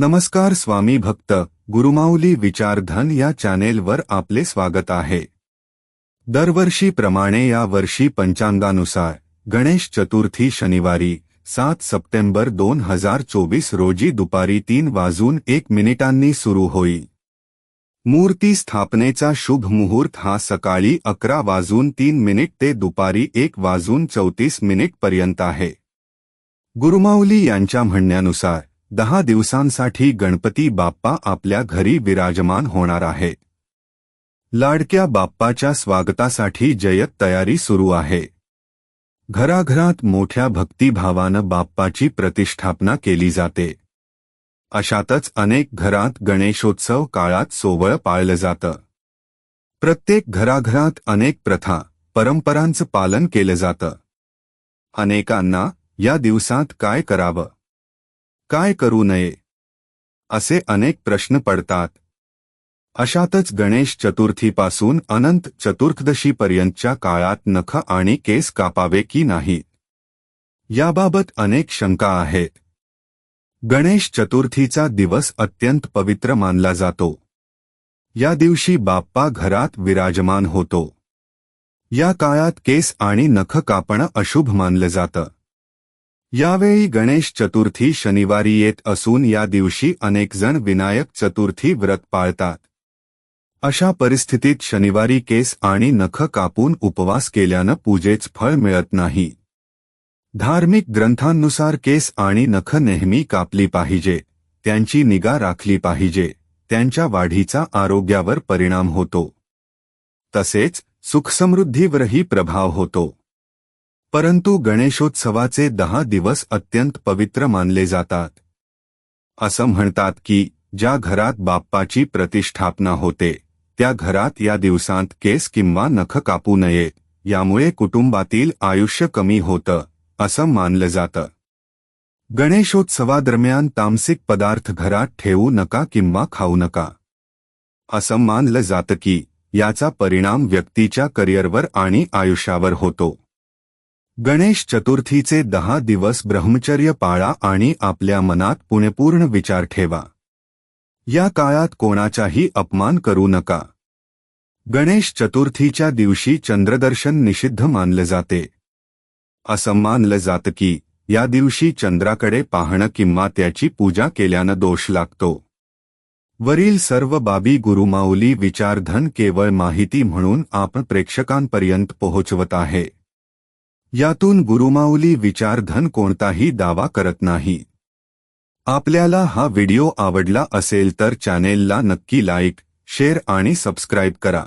नमस्कार स्वामी भक्त गुरुमाऊली विचारधन या चॅनेलवर आपले स्वागत आहे. दरवर्षीप्रमाणे या वर्षी पंचांगानुसार गणेश चतुर्थी शनिवारी सात सप्टेंबर दोन हजार चोवीस रोजी दुपारी तीन वाजून एक मिनिटांनी सुरू होईल मूर्ती स्थापनेचा शुभ मुहूर्त हा सकाळी अकरा वाजून तीन मिनिट ते दुपारी एक वाजून चौतीस मिनिटपर्यंत आहे. गुरुमाऊली यांच्या म्हणण्यानुसार दहा दिवसांसाठी गणपती बाप्पा आपल्या घरी विराजमान होणार आहे. लाडक्या बाप्पाच्या स्वागतासाठी जयत तयारी सुरू आहे. घराघरात मोठ्या भक्तिभावानं बाप्पाची प्रतिष्ठापना केली जाते. अशातच अनेक घरात गणेशोत्सव काळात सोवळ पाळलं जातं. प्रत्येक घराघरात अनेक प्रथा परंपरांचं पालन केलं जातं. अनेकांना या दिवसात काय करावं? काय करू नये? असे अनेक प्रश्न पडतात. अशातच गणेश चतुर्थीपासून अनंत चतुर्दशीपर्यंतच्या काळात नख आणि केस कापावे की नाही? याबाबत अनेक शंका आहेत. गणेश चतुर्थीचा दिवस अत्यंत पवित्र मानला जातो. या दिवशी बाप्पा घरात विराजमान होतो. या काळात केस आणि नख कापणं अशुभ मानलं जातं. यावेळी गणेश चतुर्थी शनिवारी येत असून या दिवशी अनेकजण विनायक चतुर्थी व्रत पाळतात. अशा परिस्थितीत शनिवारी केस आणि नख कापून उपवास केल्यानं पूजेच फळ मिळत नाही. धार्मिक ग्रंथांनुसार केस आणि नख नेहमी कापली पाहिजे त्यांची निगा राखली पाहिजे त्यांच्या वाढीचा आरोग्यावर परिणाम होतो. तसेच सुखसमृद्धीवरही प्रभाव होतो. परंतु गणेशोत्सवाचे दहा दिवस अत्यंत पवित्र मानले जातात. असं म्हणतात की ज्या घरात बाप्पाची प्रतिष्ठापना होते त्या घरात या दिवसांत केस किंवा नख कापू नये यामुळे कुटुंबातील आयुष्य कमी होतं असं मानलं जातं. गणेशोत्सवादरम्यान तामसिक पदार्थ घरात ठेवू नका किंवा खाऊ नका. असं मानलं जातं की याचा परिणाम व्यक्तीच्या करिअरवर आणि आयुष्यावर होतो. गणेश चतुर्थीचे दहा दिवस ब्रह्मचर्य पाळा आणि आपल्या मनात पुणेपूर्ण विचार ठेवा. या काळात कोणाचाही अपमान करू नका. गणेश चतुर्थीच्या दिवशी चंद्रदर्शन निषिद्ध मानलं जाते. असं मानलं जातं की या दिवशी चंद्राकडे पाहणं किंवा त्याची पूजा केल्यानं दोष लागतो. वरील सर्व बाबी गुरुमाऊली विचारधन केवळ माहिती म्हणून आपण प्रेक्षकांपर्यंत पोहोचवत आहे. यातून गुरुमाऊली विचारधन कोणताही दावा करत नाही. आपल्याला हा व्हिडिओ आवडला असेल तर चॅनेलला नक्की लाईक शेअर आणि सबस्क्राईब करा.